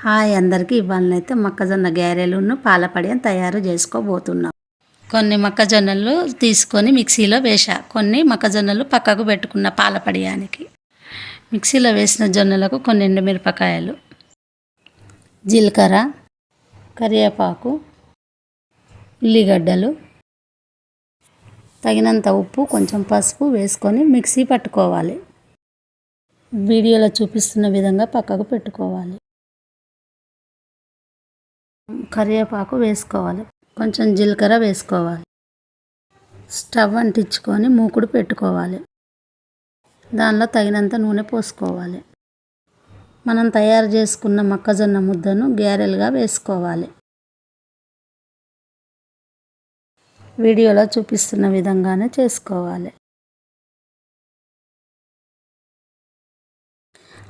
Hi అందరికీ ఇవాళనైతే మొక్కజొన్న గ్యారెలును పాలపడియం తయారు చేసుకోబోతున్నాం. కొన్ని మొక్కజొన్నలు తీసుకొని మిక్సీలో వేసా కొన్ని మొక్కజొన్నలు పక్కకు పెట్టుకున్న పాలపడియానికి. మిక్సీలో వేసిన జొన్నలకు కొన్ని ఎండుమిరపకాయలు జీలకర్ర కరివేపాకు ఉల్లిగడ్డలు తగినంత ఉప్పు కొంచెం పసుపు వేసుకొని మిక్సీ పట్టుకోవాలి. వీడియోలో చూపిస్తున్న విధంగా పక్కకు పెట్టుకోవాలి. కరివేపాకు వేసుకోవాలి. కొంచెం జీలకర్ర వేసుకోవాలి. స్టవ్ అంటించుకొని మూకుడు పెట్టుకోవాలి. దానిలో తగినంత నూనె పోసుకోవాలి. మనం తయారు చేసుకున్న మొక్కజొన్న ముద్దను గారెలుగా వేసుకోవాలి. వీడియోలో చూపిస్తున్న విధంగానే చేసుకోవాలి.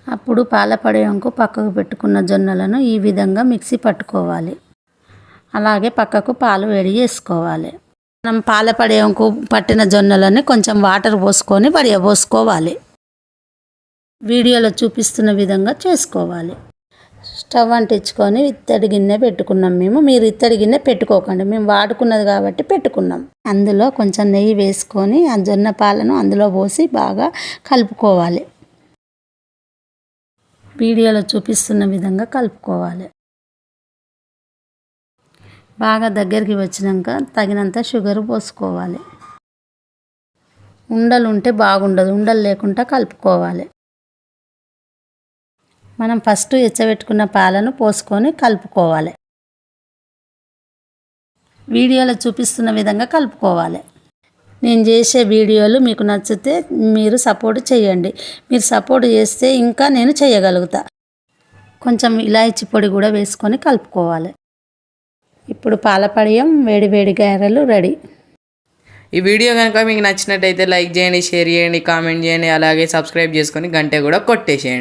అప్పుడు పాలపడేంకు పక్కకు పెట్టుకున్న జొన్నలను ఈ విధంగా మిక్సీ పట్టుకోవాలి. అలాగే పక్కకు పాలు వేడి చేసుకోవాలి. మనం పాలపడేంకు పట్టిన జొన్నలని కొంచెం వాటర్ పోసుకొని వడియబోసుకోవాలి వీడియోలో చూపిస్తున్న విధంగా చేసుకోవాలి. స్టవ్ అంటించుకొని ఇత్తడి గిన్నె పెట్టుకున్నాం మేము. మీరు ఇత్తడి గిన్నె పెట్టుకోకండి. మేము వాడుకున్నది కాబట్టి పెట్టుకున్నాం. అందులో కొంచెం నెయ్యి వేసుకొని ఆ జొన్న పాలను అందులో పోసి బాగా కలుపుకోవాలి. వీడియోలో చూపిస్తున్న విధంగా కలుపుకోవాలి. బాగా దగ్గరికి వచ్చినాక తగినంత షుగర్ పోసుకోవాలి. ఉండలు ఉంటే బాగుండదు ఉండలు లేకుండా కలుపుకోవాలి. మనం ఫస్ట్ ఎచ్చబెట్టుకున్న పాలను పోసుకొని కలుపుకోవాలి. వీడియోలో చూపిస్తున్న విధంగా కలుపుకోవాలి. నేను చేసే వీడియోలు మీకు నచ్చితే మీరు సపోర్ట్ చేయండి. మీరు సపోర్ట్ చేస్తే ఇంకా నేను చేయగలుగుతా. కొంచెం ఇలాచి పొడి కూడా వేసుకొని కలుపుకోవాలి. ఇప్పుడు పాలపడియం వేడి వేడి గారెలు రెడీ. ఈ వీడియో కనుక మీకు నచ్చినట్టయితే లైక్ చేయండి షేర్ చేయండి కామెంట్ చేయండి అలాగే సబ్స్క్రైబ్ చేసుకొని గంట కూడా కొట్టేసేయండి.